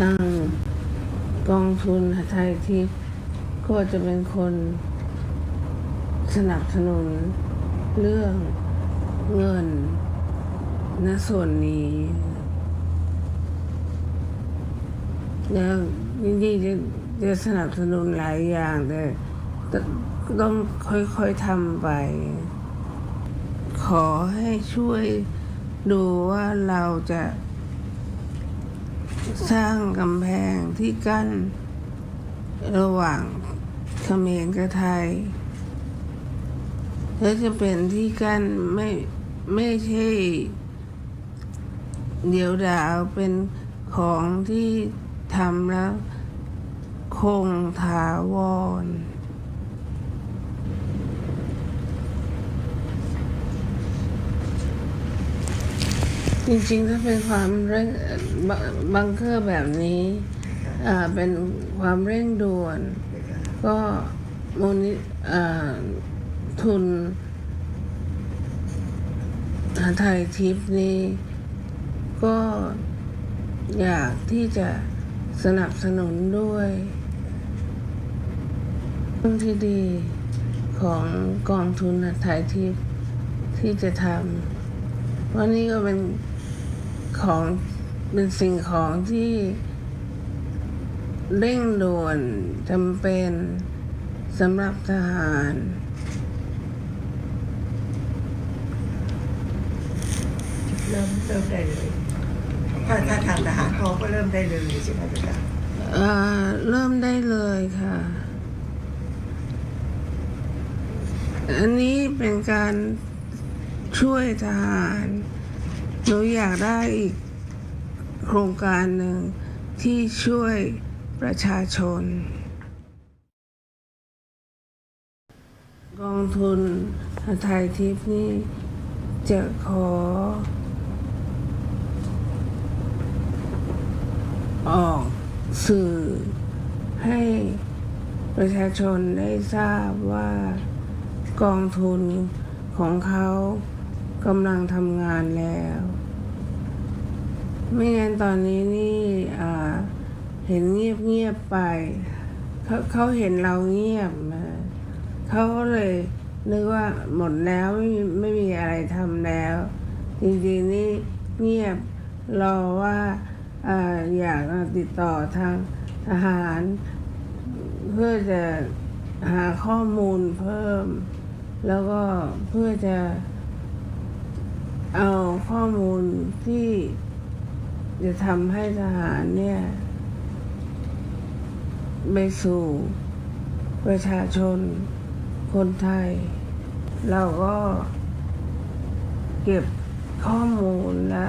ทางกองทุนไทยทิพย์ก็จะเป็นคนสนับสนุนเรื่องเงินณส่วนนี้ แล้วยินดีจะจะสนับสนุนหลายอย่างแต่แต่ต้องค่อยๆทำไป ขอให้ช่วยดูว่าเราจะ สร้างกำแพงที่กั้น ระหว่างเขมรกับไทย และจะเป็นที่กั้นไม่ไม่ใช่ เดียวดาวเป็นของที่ทำแล้วคงถาวร จริงๆ ถ้าเป็นความเร่งบังเคอร์แบบนี้เป็นความเร่งด่วน ก็มูลนิอ่าทุนไทยทิปนี้ ก็อยากที่จะสนับสนุนด้วยเรื่องที่ดีของกองทุนไทยทิพที่จะทำเพราะนี่ก็เป็น ของเป็นสิ่งของที่เร่งด่วนจำเป็นสำหรับทหาร เริ่มเริ่มได้เลยถ้าถ้าทางทหารเขาก็เริ่มได้เลยใช่ไหมจ๊ะเอ่อเริ่มได้เลยค่ะ อันนี้เป็นการช่วยทหารหนู อยากได้อีกโครงการหนึ่งที่ช่วยประชาชน กองทุนไทยทิพย์นี่จะขอออกสื่อให้ประชาชนได้ทราบว่ากองทุนของเขากำลังทำงานแล้ว ไม่งั้นตอนนี้นี่เห็นเงียบเงียบๆไป เขาเขาเห็นเราเงียบเขาเลยนึกว่าหมดแล้วไม่มีไม่มีอะไรทำแล้ว จริงๆนี่เงียบรอว่าอ่าอยากติดต่อทางทหาร เพื่อจะหาข้อมูลเพิ่ม แล้วก็เพื่อจะเอาข้อมูลที่ จะทำให้ทหารเนี่ย ไปสู่ประชาชนคนไทย เราก็เก็บข้อมูลและ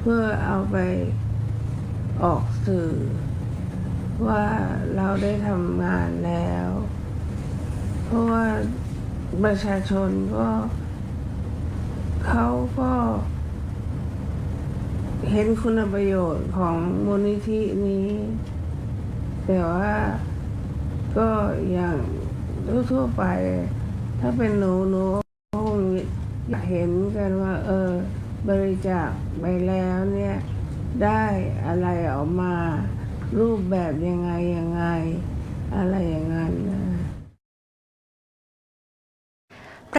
เพื่อเอาไปออกสื่อ ว่าเราได้ทำงานแล้ว เพราะว่าประชาชนก็เขาก็ เห็นคุณประโยชน์ของมูลนิธินี้ แต่ว่าก็อย่างทั่วๆไป ถ้าเป็นหนูหนูคงอยากเห็นกันว่า เออ บริจาคไปแล้วเนี่ย ได้อะไรออกมารูปแบบยังไงยังไง อะไรอย่างนั้นนะ